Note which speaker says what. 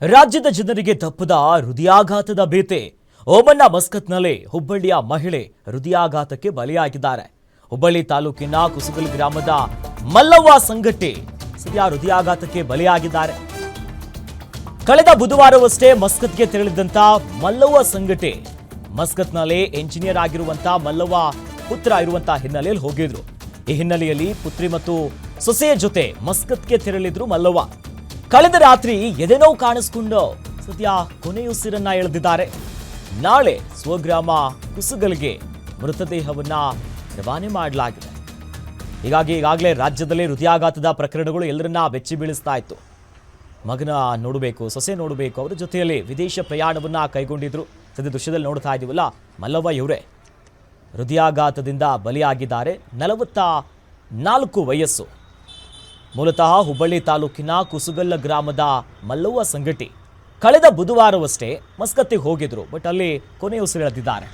Speaker 1: ರಾಜ್ಯದ ಜನರಿಗೆ ತಪ್ಪದ ಹೃದಯಾಘಾತದ ಭೀತಿ. ಓಮನ್ನ ಮಸ್ಕತ್ನಲ್ಲಿ ಹುಬ್ಬಳ್ಳಿಯ ಮಹಿಳೆ ಹೃದಯಾಘಾತಕ್ಕೆ ಬಲಿಯಾಗಿದ್ದಾರೆ. ಹುಬ್ಬಳ್ಳಿ ತಾಲೂಕಿನ ಕುಸುಗಲ್ ಗ್ರಾಮದ ಮಲ್ಲವ್ವ ಸಂಗಟ್ಟಿ ಸದ್ಯ ಹೃದಯಾಘಾತಕ್ಕೆ ಬಲಿಯಾಗಿದ್ದಾರೆ. ಕಳೆದ ಬುಧವಾರವಷ್ಟೇ ಮಸ್ಕತ್ಗೆ ತೆರಳಿದಂತ ಮಲ್ಲವ್ವ ಸಂಗಟಿ ಮಸ್ಕತ್ನಲ್ಲಿ ಎಂಜಿನಿಯರ್ ಆಗಿರುವಂತಹ ಮಲ್ಲವ್ವ ಪುತ್ರ ಇರುವಂತಹ ಹಿನ್ನೆಲೆಯಲ್ಲಿ ಹೋಗಿದ್ರು. ಈ ಹಿನ್ನೆಲೆಯಲ್ಲಿ ಪುತ್ರಿ ಮತ್ತು ಸೊಸೆಯ ಜೊತೆ ಮಸ್ಕತ್ಗೆ ತೆರಳಿದ್ರು ಮಲ್ಲವ್ವ. ಕಳೆದ ರಾತ್ರಿ ಎದೆನೋ ಕಾಣಿಸ್ಕೊಂಡು ಸದ್ಯ ಕೊನೆಯುಸಿರನ್ನ ಎಳೆದಿದ್ದಾರೆ. ನಾಳೆ ಸ್ವಗ್ರಾಮ ಕುಸುಗಲ್ಗೆ ಮೃತದೇಹವನ್ನ ರವಾನೆ ಮಾಡಲಾಗಿದೆ. ಹೀಗಾಗಿ ಈಗಾಗಲೇ ರಾಜ್ಯದಲ್ಲಿ ಹೃದಯಾಘಾತದ ಪ್ರಕರಣಗಳು ಎಲ್ಲರನ್ನ ಬೆಚ್ಚಿ ಬೀಳಿಸ್ತಾ ಇತ್ತು. ಮಗನ ನೋಡಬೇಕು, ಸೊಸೆ ನೋಡಬೇಕು, ಅವರ ಜೊತೆಯಲ್ಲಿ ವಿದೇಶ ಪ್ರಯಾಣವನ್ನ ಕೈಗೊಂಡಿದ್ರು. ಸದ್ಯ ದೃಶ್ಯದಲ್ಲಿ ನೋಡ್ತಾ ಇದೀವಲ್ಲ, ಮಲ್ಲವ್ವ ಇವರೇ. ಹೃದಯಾಘಾತದಿಂದ ಬಲಿಯಾಗಿದ್ದಾರೆ. ನಲವತ್ತ ನಾಲ್ಕು ವಯಸ್ಸು. ಮೂಲತಃ ಹುಬ್ಬಳ್ಳಿ ತಾಲೂಕಿನ ಕುಸುಗಲ್ಲ ಗ್ರಾಮದ ಮಲ್ಲವ್ವ ಸಂಗಟಿ. ಕಳೆದ ಬುಧವಾರವಷ್ಟೇ ಮಸ್ಕತ್ತಿಗೆ ಹೋಗಿದ್ರು, ಬಟ್ ಅಲ್ಲಿ ಕೊನೆ ಉಸಿರೆಳೆದಿದ್ದಾರೆ